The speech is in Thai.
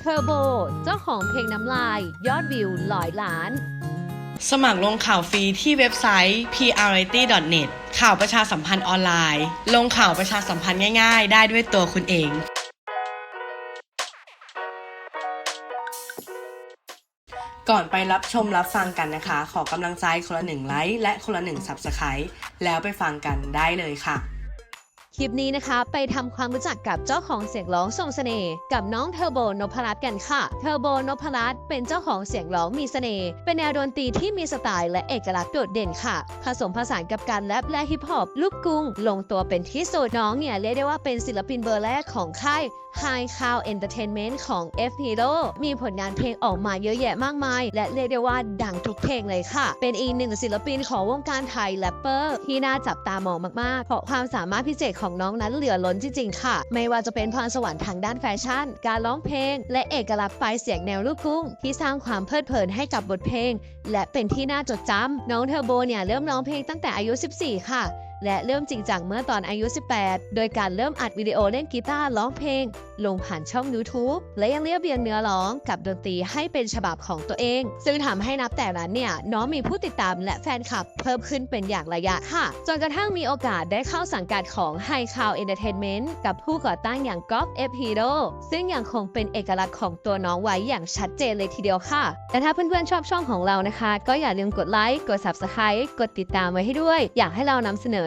เทอร์โบ เจ้าของเพลงน้ำลาย ยอดวิวหลายล้าน สมัครลงข่าวฟรีที่เว็บไซต์ priority.net ข่าวประชาสัมพันธ์ออนไลน์ ลงข่าวประชาสัมพันธ์ง่ายๆ ได้ด้วยตัวคุณเองก่อนไปรับชมรับฟังกันนะคะ ขอกำลังใจคนละหนึ่งไลค์และคนละหนึ่ง Subscribe แล้วไปฟังกันได้เลยค่ะ คลิปนี้นะคะ ไปทำความรู้จักกับเจ้าของเสียงร้องทรงเสน่ห์กับน้องเทอร์โบนพรัตน์กันค่ะ เทอร์โบนพรัตน์เป็นเจ้าของเสียงร้องมีเสน่ห์ เป็นแนวดนตรีที่มีสไตล์และเอกลักษณ์โดดเด่นค่ะ ผสมผสานกับการแรปและฮิปฮอปลูกกรุง ลงตัวเป็นที่สุดน้องเนี่ยเรียกได้ว่าเป็นศิลปินเบอร์แรกของค่าย High Cow Entertainment ของ F Hero มีผลงานเพลงออกมาเยอะแยะมากมาย และเรียกได้ว่าดังทุกเพลงเลยค่ะ เป็นอีกหนึ่งศิลปินของวงการไทยแรปเปอร์ที่น่าจับตามองมากๆ เพราะความสามารถพิเศษของน้องนั้นเหลือล้นจริงๆค่ะ ไม่ว่าจะเป็นพรสวรรค์ทางด้านแฟชั่น การร้องเพลง และเอกลักษณ์ปลายเสียงแนวลูกทุ่งที่สร้างความเพลิดเพลินให้กับบทเพลง และเป็นที่น่าจดจำน้องเทอร์โบเนี่ยเริ่มร้องเพลงตั้งแต่อายุ 14 ค่ะ และเริ่มจริงจังเมื่อตอนอายุ 18 โดยการเริ่มอัดวิดีโอเล่นกีตาร์ร้องเพลง ลงผ่านช่อง YouTube และยังเรียบเรียงเนื้อร้องกับดนตรีให้เป็นฉบับของตัวเอง ซึ่งทำให้นับแต่นั้นเนี่ย น้องมีผู้ติดตามและแฟนคลับเพิ่มขึ้นเป็นอย่างระยะค่ะ จนกระทั่งมีโอกาสได้เข้าสังกัดของ High Cow Entertainment กับผู้ก่อตั้งอย่างก๊อฟเอฟฮีโร่ซึ่งยังคงเป็นเอกลักษณ์ของตัวน้องไว้อย่างชัดเจนเลยทีเดียวค่ะและถ้าเพื่อนๆชอบช่องของเรานะคะ ก็อย่าลืมกดไลค์กด Subscribe กดติดตามไว้ให้ด้วย อยากให้เรานำเสนอ